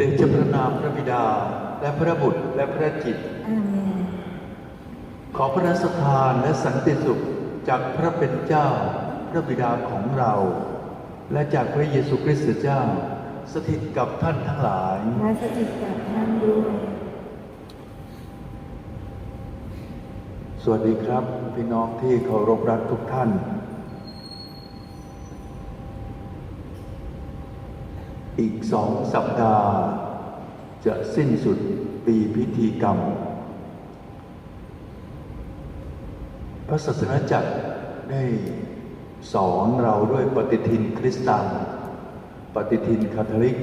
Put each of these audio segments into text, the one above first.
เดชะพระนามพระบิดา และพระบุตรและพระจิต อาเมนขอพระราชทานและสันติสุขจากพระเป็นเจ้า พระบิดาของเรา และจากพระเยซูคริสต์เจ้า สถิตกับท่านทั้งหลาย และสถิตกับท่านด้วย สวัสดีครับ พี่น้องที่เคารพรักทุกท่าน อีกสองสัปดาห์ จะสิ้นสุดปีพิธีกรรม พระศาสนาจักรได้สอนเราด้วยปฏิทินคริสตังปฏิทินคาทอลิก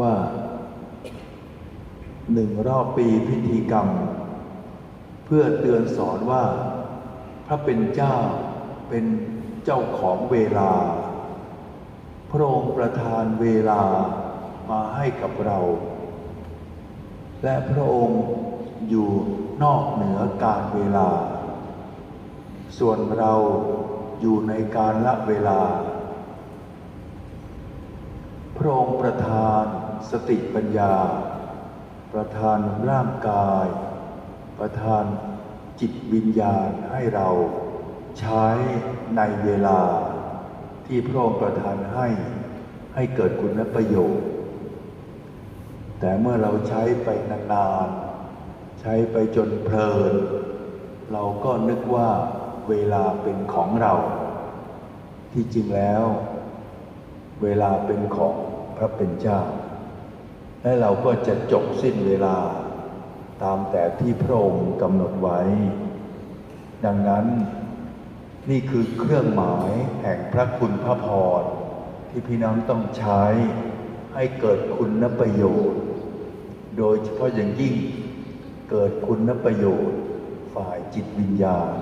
ว่าหนึ่งรอบปีพิธีกรรม เพื่อเตือนสอนว่าพระเป็นเจ้าเป็นเจ้าของเวลา พระองค์ประทานเวลามาให้กับเรา และพระองค์อยู่นอกเหนือการเวลา ส่วนเราอยู่ในการละเวลา พระองค์ประทานสติปัญญา ประทานร่างกาย ประทานจิตวิญญาณให้เราใช้ในเวลา ที่พระองค์ประทานให้ให้เกิดคุณประโยชน์ แต่เมื่อเราใช้ไปนานๆ ใช้ไปจนเพลิน เราก็นึกว่าเวลาเป็นของเรา ที่จริงแล้ว เวลาเป็นของพระเป็นเจ้า และเราก็จะจบสิ้นเวลาตามแต่ที่พระองค์กำหนดไว้ ดังนั้น นี่คือเครื่องหมายแห่งพระคุณพระพรที่พี่น้องต้องใช้ให้เกิดคุณประโยชน์ โดยเฉพาะอย่างยิ่งเกิดคุณประโยชน์ฝ่ายจิตวิญญาณ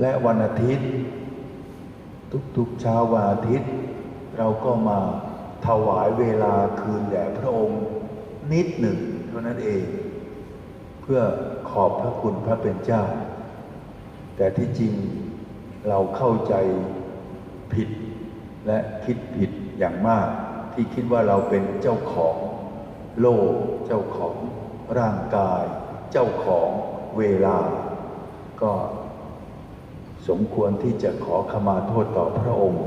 และวันอาทิตย์ ทุกๆเช้าวันอาทิตย์ เราก็มาถวายเวลาคืนแด่พระองค์นิดหนึ่งเท่านั้นเอง เพื่อขอบพระคุณพระเป็นเจ้า แต่ที่จริงเราเข้าใจผิดและคิดผิดอย่างมาก ที่คิดว่าเราเป็นเจ้าของโลก เจ้าของร่างกาย เจ้าของเวลา ก็สมควรที่จะขอขมาโทษต่อพระองค์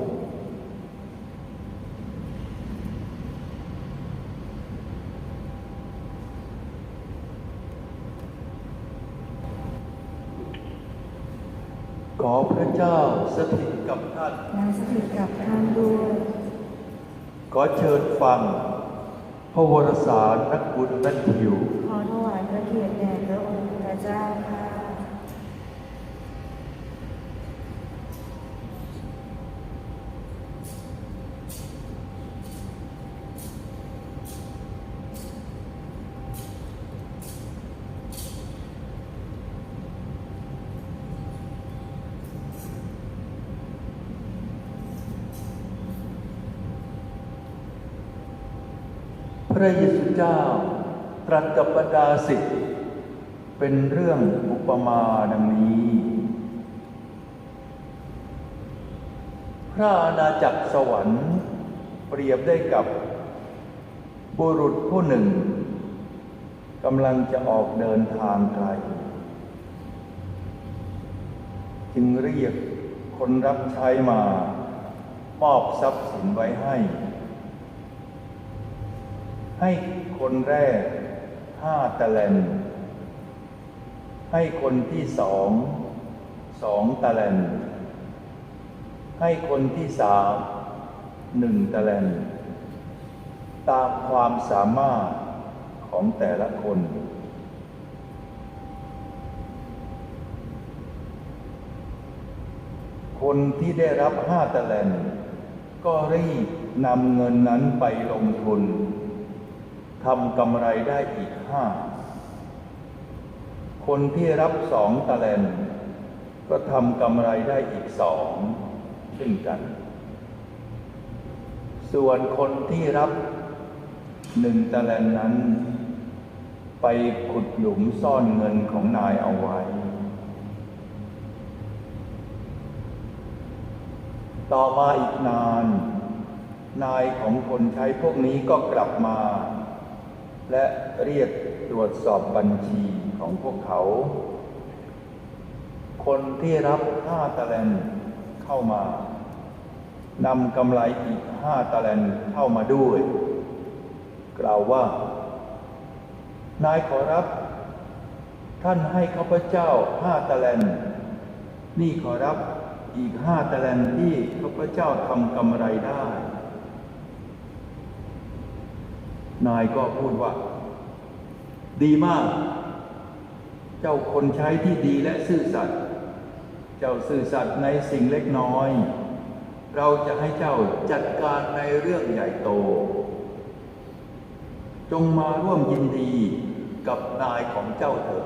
ขอพระ เจ้าสถิตกับท่าน และสถิตกับท่านด้วย ขอเชิญฟัง พระวรสารนักบุญนักทิวขอถวายพระเกียรติแด่พระองค์พระเจ้าค่ะ พ ระเยซูเจ้า ตรัสกับบรรดาสิทธิ์เป็นเรื่องอุปมาดังนี้ พระอาณาจักรสวรรค์เปรียบได้กับบุรุษผู้หนึ่งกำลังจะออกเดินทางไกล จึงเรียกคนรับใช้มามอบทรัพย์สินไว้ให้ ให้คนแรกห้าตะแลนให้คนที่สองสองตะแลนให้คนที่สามหนึ่งตะแลนตามความสามารถของแต่ละคน คนที่ได้รับห้าตะแลนก็รีบนำเงินนั้นไปลงทุน ทำกำไรได้อีกห้า คนที่รับสองตะแลนก็ทำกำไรได้อีกสองเช่นกัน ส่วนคนที่รับหนึ่งตะแลนนั้น ไปขุดหลุมซ่อนเงินของนายเอาไว้ ต่อมาอีกนาน นายของคนใช้พวกนี้ก็กลับมา และเรียกตรวจสอบบัญชีของพวกเขา คนที่รับห้าตะแลนเข้ามานำกำไรอีกห้าตะแลนเข้ามาด้วย กล่าวว่า นายขอรับ ท่านให้ข้าพเจ้าห้าตะแลนนี่ขอรับอีกห้าตะแลนที่ข้าพเจ้าทำกำไรได้ นายก็พูดว่า ดีมาก เจ้าคนใช้ที่ดีและซื่อสัตย์เจ้าซื่อสัตย์ในสิ่งเล็กน้อย เราจะให้เจ้าจัดการในเรื่องใหญ่โต จงมาร่วมยินดีกับนายของเจ้าเถิด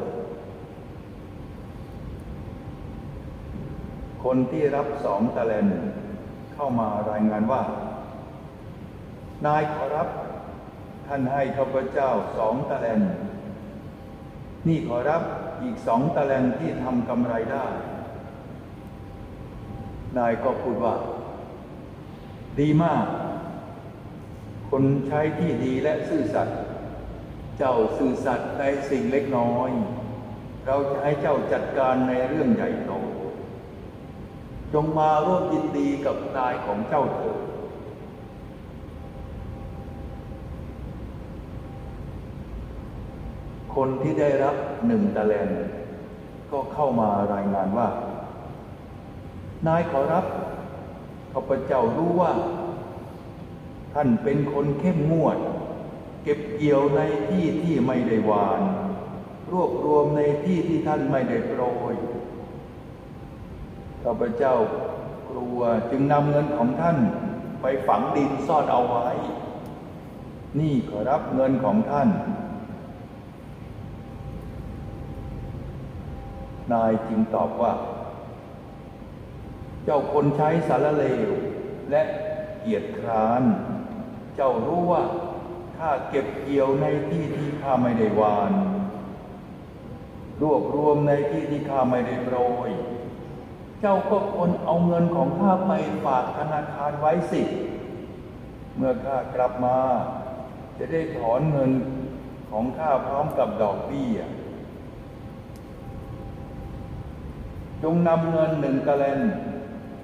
คนที่รับสองตะเลนเข้ามารายงานว่า นายขอรับ ท่านให้ข้าพเจ้าสองตะเลนนี่ขอรับอีกสองตะเลนที่ทำกำไรได้ นายก็พูดว่า ดีมาก คนใช้ที่ดีและซื่อสัตย์เจ้าซื่อสัตย์ในสิ่งเล็กน้อย เราจะให้เจ้าจัดการในเรื่องใหญ่โตจงมาร่วมยินดีกับนายของเจ้าเถิด คนที่ได้รับหนึ่งตะแลนก็เข้ามารายงานว่า นายขอรับข้าพเจ้ารู้ว่า ท่านเป็นคนเข้มงวด เก็บเกี่ยวในที่ที่ไม่ได้หวาน รวบรวมในที่ที่ท่านไม่ได้โปรยข้าพเจ้ากลัวจึงนำเงินของท่านไปฝังดินซ่อนเอาไว้ นี่ขอรับเงินของท่าน นายจึงตอบว่า เจ้าคนใช้สารเลว และเกียรติคร้าน เจ้ารู้ว่าข้าเก็บเกี่ยวในที่ที่ข้าไม่ได้วาน รวบรวมในที่ที่ข้าไม่ได้โปรย เจ้าก็ควรเอาเงินของข้าไปฝากธนาคารไว้สิ เมื่อข้ากลับมา จะได้ถอนเงินของข้าพร้อมกับดอกเบี้ย จงนำเงินหนึ่งตะแลน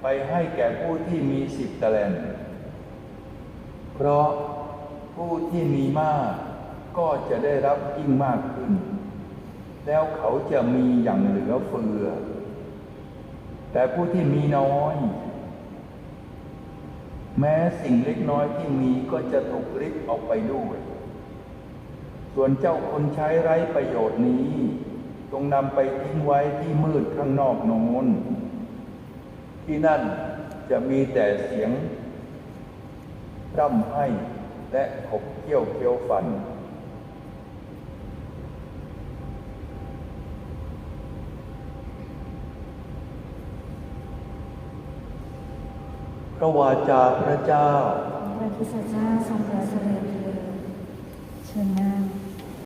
ไปให้แก่ผู้ที่มีสิบตะแลนเพราะผู้ที่มีมากก็จะได้รับยิ่งมากขึ้น แล้วเขาจะมีอย่างเหลือเฟือ แต่ผู้ที่มีน้อย แม้สิ่งเล็กน้อยที่มีก็จะถูกริบออกไปด้วย ส่วนเจ้าคนใช้ไร้ประโยชน์นี้ จงนำไปทิ้งไว้ที่มืดข้างนอกโน้นที่นั่นจะมีแต่เสียงร่ำไห้และขบเคี้ยวเคี้ยวฟัน พระวาจาพระเจ้าพระคริสตเจ้าทรงประเสริฐเถิดเชิญนั่ง